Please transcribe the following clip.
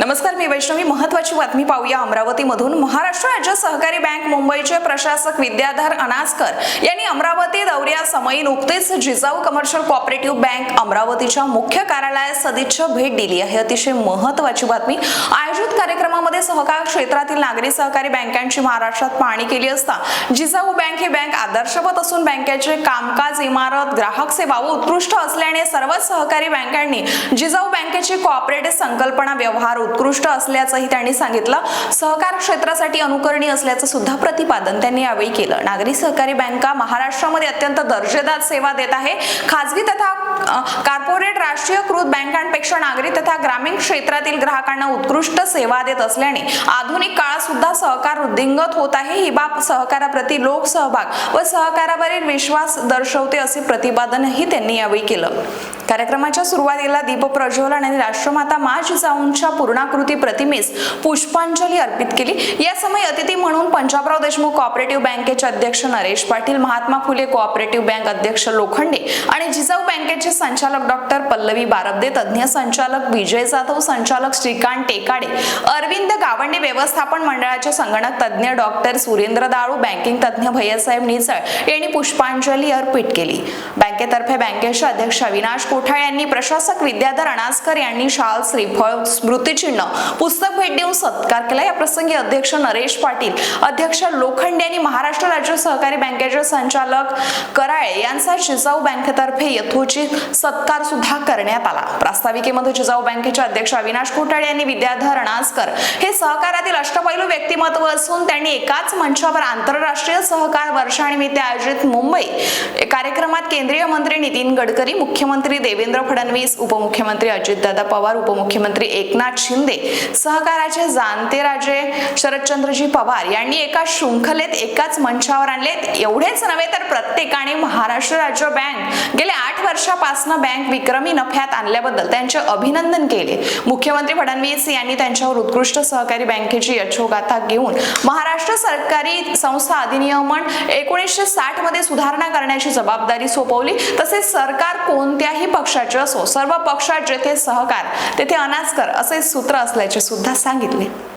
नमस्कार मी वैष्णवी. महत्वाची बातमी पाहूया अमरावतीमधून. महाराष्ट्र राज्य सहकारी बँक मुंबईचे प्रशासक विद्याधर अनासकर यांनी अमरावती दौऱ्यासमयी नुकतेच जिजाऊ कमर्शियल कॉपरेटिव्ह बँक अमरावतीच्या मुख्य कार्यालयात सदिच्छा भेट दिली आहे. अतिशय महत्वाची बातमी. आयोजित कार्यक्रमामध्ये सहकार क्षेत्रातील नागरी सहकारी बँकांची महाराष्ट्रात पाहणी केली असता जिजाऊ बँक ही बँक आदर्शवत असून बँकेचे कामकाज इमारत ग्राहक सेवा व उत्कृष्ट असल्याने सर्वच सहकारी बँकांनी जिजाऊ बँकेची कॉपरेटिव्ह संकल्पना व्यवहार उत्कृष्ट असल्याचंही त्यांनी सांगितलं. सहकार क्षेत्रासाठी अनुकरणीय असल्याचं सुद्धा प्रतिपादन त्यांनी यावेळी केलं. नागरी सहकारी बँका महाराष्ट्रामध्ये अत्यंत दर्जेदार सेवा देत आहे. खाजगी तथा कार्पोरेट कॉर्पोरेट राष्ट्रीयकृत बँकांपेक्षा नागरी तथा ग्रामीण क्षेत्रातील ग्राहकांना उत्कृष्ट सेवा देत असल्याने आधुनिक काळात सुद्धा सहकार वृद्धिंगत होत आहे. ही बाब सहकाराप्रती लोकसहभाग व सहकारावरील विश्वास दर्शवते असे प्रतिपादनही त्यांनी यावेळी केलं. कार्यक्रमाच्या सुरुवातीला दीप प्रज्वलन आणि राष्ट्रमाता माझ जाऊनच्या पूर्ण पूर्णाकृती प्रतिमेस पुष्पांजली अर्पित केली. या समय अतिथी म्हणून पंजाबराव देशमुख कोऑपरेटिव्ह बँकेचे अध्यक्ष नरेश पाटील महात्मा फुले कोऑपरेटिव्ह बँक अध्यक्ष लोखंडे आणि जिजाऊ बँकेचे संचालक डॉक्टर पल्लवी बारबदे तज्ज्ञ संचालक विजय जाधव संचालक श्रीकांत टेकाडे अरविंद गावंडे व्यवस्थापन मंडळाचे संगणक तज्ज्ञ डॉक्टर सुरेंद्र दाळू बँकिंग तज्ज्ञ भैयासाहेब निसळ यांनी पुष्पांजली अर्पित केली. बँकेतर्फे बँकेचे अध्यक्ष अविनाश कोठाळे यांनी प्रशासक विद्याधर अणासकर यांनी शाल श्रीफळ स्मृती चिन्ह. पुस्तक भेट देऊन सत्कार केला. या प्रसंगी अध्यक्ष नरेश पाटील अध्यक्ष लोखंडे आणि महाराष्ट्र राज्य सहकारी बँकेचे संचालक कराळे यांचा जिजाऊ बँकेतर्फे यथोचित सत्कार सुद्धा करण्यात आला. प्रास्ताविकेमध्ये जिजाऊ बँकेचे अध्यक्ष अविनाश कोठाळे यांनी विद्याधर अणासकर हे सहकारातील अष्टपैलू व्यक्तिमत्व असून त्यांनी एकाच मंचावर आंतरराष्ट्रीय सहकार वर्षानिमित्त आयोजित मुंबई कार्यक्रमात केंद्रीय मंत्री नितीन गडकरी मुख्यमंत्री देवेंद्र फडणवीस उपमुख्यमंत्री अजितदादा पवार उपमुख्यमंत्री एकनाथ शिंदे सहकाराचे जाणते राजे शरदचंद्रजी पवार यांनी एका शृंखलेत एकाच मंचावर आणलेत. एवढेच नव्हे तर प्रत्येकाने महाराष्ट्र राज्य बँक गेल्या आठ वर्षापासून बँक विक्रमी नफ्यात आणल्याबद्दल त्यांचे अभिनंदन केले. मुख्यमंत्री फडणवीस यांनी त्यांच्यावर उत्कृष्ट सहकारी बँकेची यशोगाथा घेऊन महाराष्ट्र सरकारी संस्था अधिनियमन एकोणीसशे साठमध्ये सुधारणा करण्याची जबाबदारी सोपवली. तसेच सरकार कोणत्याही पक्षाचे असो सर्व पक्षात जेथे सहकार तेथे अनास्कर असे सूत्र असल्याचे सुद्धा सांगितले